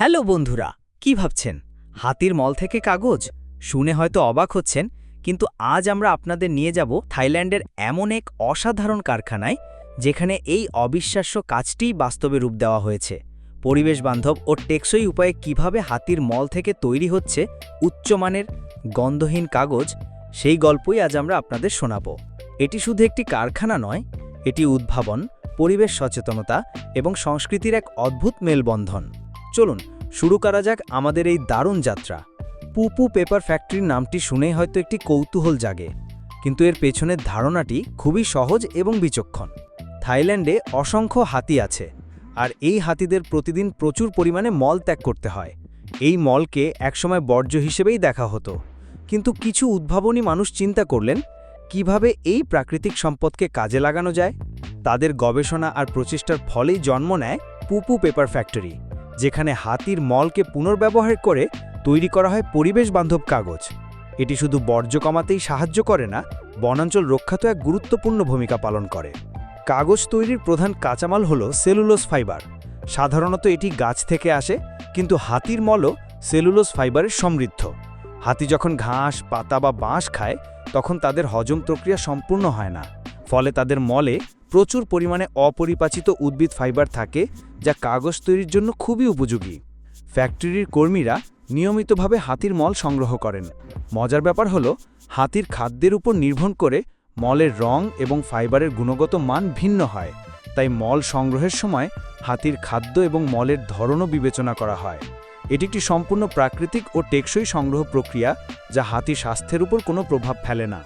Hello বন্ধুরা, কি ভাবছেন? হাতির মল থেকে কাগজ? শুনে হয়তো অবাক হচ্ছেন, কিন্তু আজ আমরা আপনাদের নিয়ে যাব থাইল্যান্ডের এমন এক অসাধারণ কারখানায়, যেখানে এই অবিশ্বাস্য কাজটিই বাস্তবে রূপ দেওয়া হয়েছে। পরিবেশ বান্ধব ও টেকসই উপায়ে কীভাবে হাতির মল থেকে তৈরি হচ্ছে উচ্চমানের গন্ধহীন কাগজ, সেই গল্পই আজ আমরা আপনাদের শোনাব। এটি শুধু একটি কারখানা নয়, এটি উদ্ভাবন, পরিবেশ সচেতনতা এবং সংস্কৃতির এক অদ্ভুত মেলবন্ধন। চলুন, শুরু করা যাক আমাদের এই দারুণ যাত্রা। পুপু পেপার ফ্যাক্টরির নামটি শুনেই হয়তো একটি কৌতূহল জাগে, কিন্তু এর পেছনের ধারণাটি খুবই সহজ এবং বিচক্ষণ। থাইল্যান্ডে অসংখ্য হাতি আছে, আর এই হাতিদের প্রতিদিন প্রচুর পরিমাণে মল ত্যাগ করতে হয়। এই মলকে একসময় বর্জ্য হিসেবেই দেখা হতো। কিন্তু কিছু উদ্ভাবনী মানুষ চিন্তা করলেন, কীভাবে এই প্রাকৃতিক সম্পদকে কাজে লাগানো যায়? তাদের গবেষণা আর প্রচেষ্টার ফলেই জন্ম নেয় পুপু পেপার ফ্যাক্টরি। যেখানে হাতির মলকে পুনর্ব্যবহার করে তৈরি করা হয় পরিবেশ বান্ধব কাগজ। এটি শুধু বর্জ্য কমাতেই সাহায্য করে না, বনাঞ্চল রক্ষাতেও এক গুরুত্বপূর্ণ ভূমিকা পালন করে। কাগজ তৈরির প্রধান কাঁচামাল হল সেলুলোস ফাইবার। সাধারণত এটি গাছ থেকে আসে, কিন্তু হাতির মলও সেলুলোস ফাইবারের সমৃদ্ধ। হাতি যখন ঘাস, পাতা বা বাঁশ খায়, তখন তাদের হজম প্রক্রিয়া সম্পূর্ণ হয় না। ফলে তাদের মলে প্রচুর পরিমাণে অপরিপাচিত উদ্ভিদ ফাইবার থাকে যা কাগজ তৈরির জন্য খুবই উপযোগী। ফ্যাক্টরির কর্মীরা নিয়মিতভাবে হাতির মল সংগ্রহ করেন। মজার ব্যাপার হল, হাতির খাদ্যের উপর নির্ভর করে মলের রং এবং ফাইবারের গুণগত মান ভিন্ন হয়, তাই মল সংগ্রহের সময় হাতির খাদ্য এবং মলের ধরনও বিবেচনা করা হয়। এটি একটি সম্পূর্ণ প্রাকৃতিক ও টেকসই সংগ্রহ প্রক্রিয়া যা হাতি স্বাস্থ্যের উপর কোনো প্রভাব ফেলে না।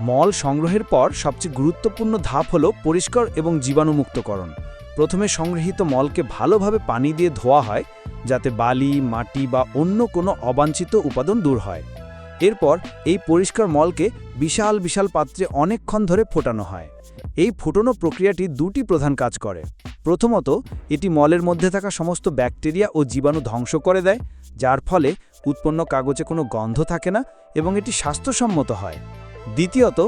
মল সংগ্রহের পর সবচেয়ে গুরুত্বপূর্ণ ধাপ হল পরিষ্কার এবং জীবাণুমুক্তকরণ। প্রথমে সংগৃহীত মলকে ভালোভাবে পানি দিয়ে ধোয়া হয়, যাতে বালি, মাটি বা অন্য কোনো অবাঞ্ছিত উপাদান দূর হয়। এরপর এই পরিষ্কার মলকে বিশাল বিশাল পাত্রে অনেকক্ষণ ধরে ফোটানো হয়। এই ফোটানো প্রক্রিয়াটি দুটি প্রধান কাজ করে। প্রথমত, এটি মলের মধ্যে থাকা সমস্ত ব্যাকটেরিয়া ও জীবাণু ধ্বংস করে দেয়, যার ফলে উৎপন্ন কাগজে কোনো গন্ধ থাকে না এবং এটি স্বাস্থ্যসম্মত হয়। দ্বিতীয়ত,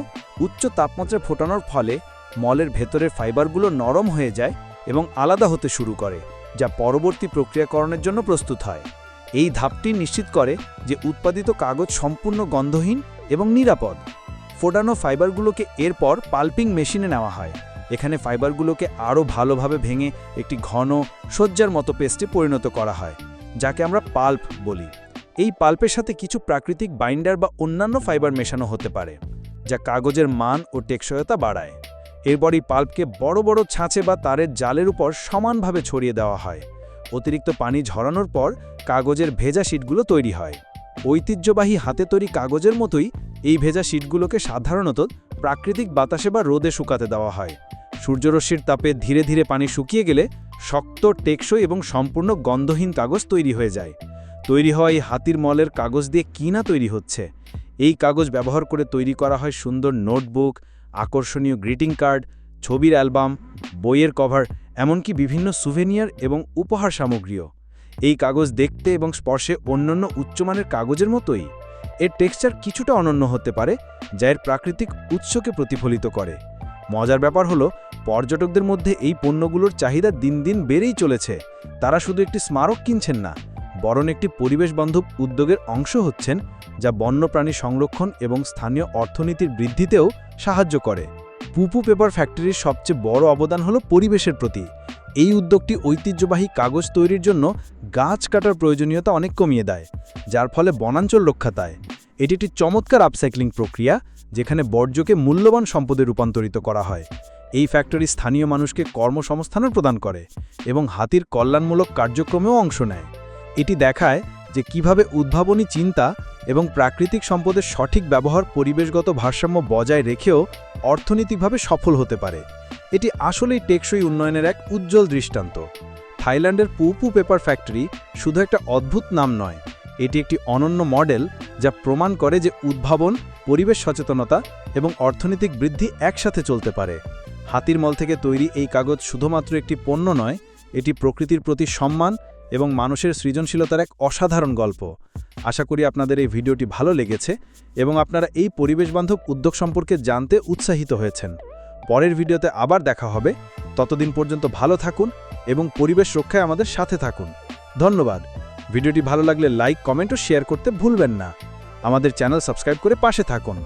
উচ্চ তাপমাত্রায় ফোটানোর ফলে মলের ভেতরের ফাইবারগুলো নরম হয়ে যায় এবং আলাদা হতে শুরু করে, যা পরবর্তী প্রক্রিয়াকরণের জন্য প্রস্তুত হয়। এই ধাপটি নিশ্চিত করে যে উৎপাদিত কাগজ সম্পূর্ণ গন্ধহীন এবং নিরাপদ। ফোটানো ফাইবারগুলোকে এরপর পাল্পিং মেশিনে নেওয়া হয়। এখানে ফাইবারগুলোকে আরও ভালোভাবে ভেঙে একটি ঘন সজ্জার মতো পেস্টে পরিণত করা হয়, যাকে আমরা পাল্প বলি। এই পাল্পের সাথে কিছু প্রাকৃতিক বাইন্ডার বা অন্যান্য ফাইবার মেশানো হতে পারে, যা কাগজের মান ও টেকসয়তা বাড়ায়। এরপর এই পাল্পকে বড় বড় ছাঁচে বা তারের জালের উপর সমানভাবে ছড়িয়ে দেওয়া হয়। অতিরিক্ত পানি ঝরানোর পর কাগজের ভেজা শিটগুলো তৈরি হয়। ঐতিহ্যবাহী হাতে তৈরি কাগজের মতোই এই ভেজা শিটগুলোকে সাধারণত প্রাকৃতিক বাতাসে বা রোদে শুকাতে দেওয়া হয়। সূর্যরশ্মির তাপে ধীরে ধীরে পানি শুকিয়ে গেলে শক্ত, টেকসই এবং সম্পূর্ণ গন্ধহীন কাগজ তৈরি হয়ে যায়। তৈরি হওয়া এই হাতির মলের কাগজ দিয়ে কী না তৈরি হচ্ছে? এই কাগজ ব্যবহার করে তৈরি করা হয় সুন্দর নোটবুক, আকর্ষণীয় গ্রিটিং কার্ড, ছবির অ্যালবাম, বইয়ের কভার, এমনকি বিভিন্ন সুভেনিয়ার এবং উপহার সামগ্রীও। এই কাগজ দেখতে এবং স্পর্শে অন্যান্য উচ্চমানের কাগজের মতোই। এর টেক্সচার কিছুটা অনন্য হতে পারে, যা এর প্রাকৃতিক উৎসকে প্রতিফলিত করে। মজার ব্যাপার হলো, পর্যটকদের মধ্যে এই পণ্যগুলোর চাহিদা দিন দিন বেড়েই চলেছে। তারা শুধু একটি স্মারক কিনছেন না বরং একটি পরিবেশবান্ধব উদ্যোগের অংশ হচ্ছেন, যা বন্যপ্রাণী সংরক্ষণ এবং স্থানীয় অর্থনীতির বৃদ্ধিতেও সাহায্য করে। পুপু পেপার ফ্যাক্টরির সবচেয়ে বড় অবদান হল পরিবেশের প্রতি। এই উদ্যোগটি ঐতিহ্যবাহী কাগজ তৈরির জন্য গাছ কাটার প্রয়োজনীয়তা অনেক কমিয়ে দেয়, যার ফলে বনাঞ্চল রক্ষা পায়। এটি একটি চমৎকার আপসাইক্লিং প্রক্রিয়া, যেখানে বর্জ্যকে মূল্যবান সম্পদে রূপান্তরিত করা হয়। এই ফ্যাক্টরি স্থানীয় মানুষকে কর্মসংস্থানও প্রদান করে এবং হাতির কল্যাণমূলক কার্যক্রমেও অংশ নেয়। এটি দেখায় যে কীভাবে উদ্ভাবনী চিন্তা এবং প্রাকৃতিক সম্পদের সঠিক ব্যবহার পরিবেশগত ভারসাম্য বজায় রেখেও অর্থনৈতিকভাবে সফল হতে পারে। এটি আসলেই টেকসই উন্নয়নের এক উজ্জ্বল দৃষ্টান্ত। থাইল্যান্ডের পুপু পেপার ফ্যাক্টরি শুধু একটা অদ্ভুত নাম নয়, এটি একটি অনন্য মডেল যা প্রমাণ করে যে উদ্ভাবন, পরিবেশ সচেতনতা এবং অর্থনৈতিক বৃদ্ধি একসাথে চলতে পারে। হাতির মল থেকে তৈরি এই কাগজ শুধুমাত্র একটি পণ্য নয়, এটি প্রকৃতির প্রতি সম্মান এবং মানুষের সৃজনশীলতার এক অসাধারণ গল্প। আশা করি আপনাদের এই ভিডিওটি ভালো লেগেছে এবং আপনারা এই পরিবেশবান্ধব উদ্যোগ সম্পর্কে জানতে উৎসাহিত হয়েছেন। পরের ভিডিওতে আবার দেখা হবে। ততদিন পর্যন্ত ভালো থাকুন এবং পরিবেশ রক্ষায় আমাদের সাথে থাকুন। ধন্যবাদ। ভিডিওটি ভালো লাগলে লাইক, কমেন্ট ও শেয়ার করতে ভুলবেন না। আমাদের চ্যানেল সাবস্ক্রাইব করে পাশে থাকুন।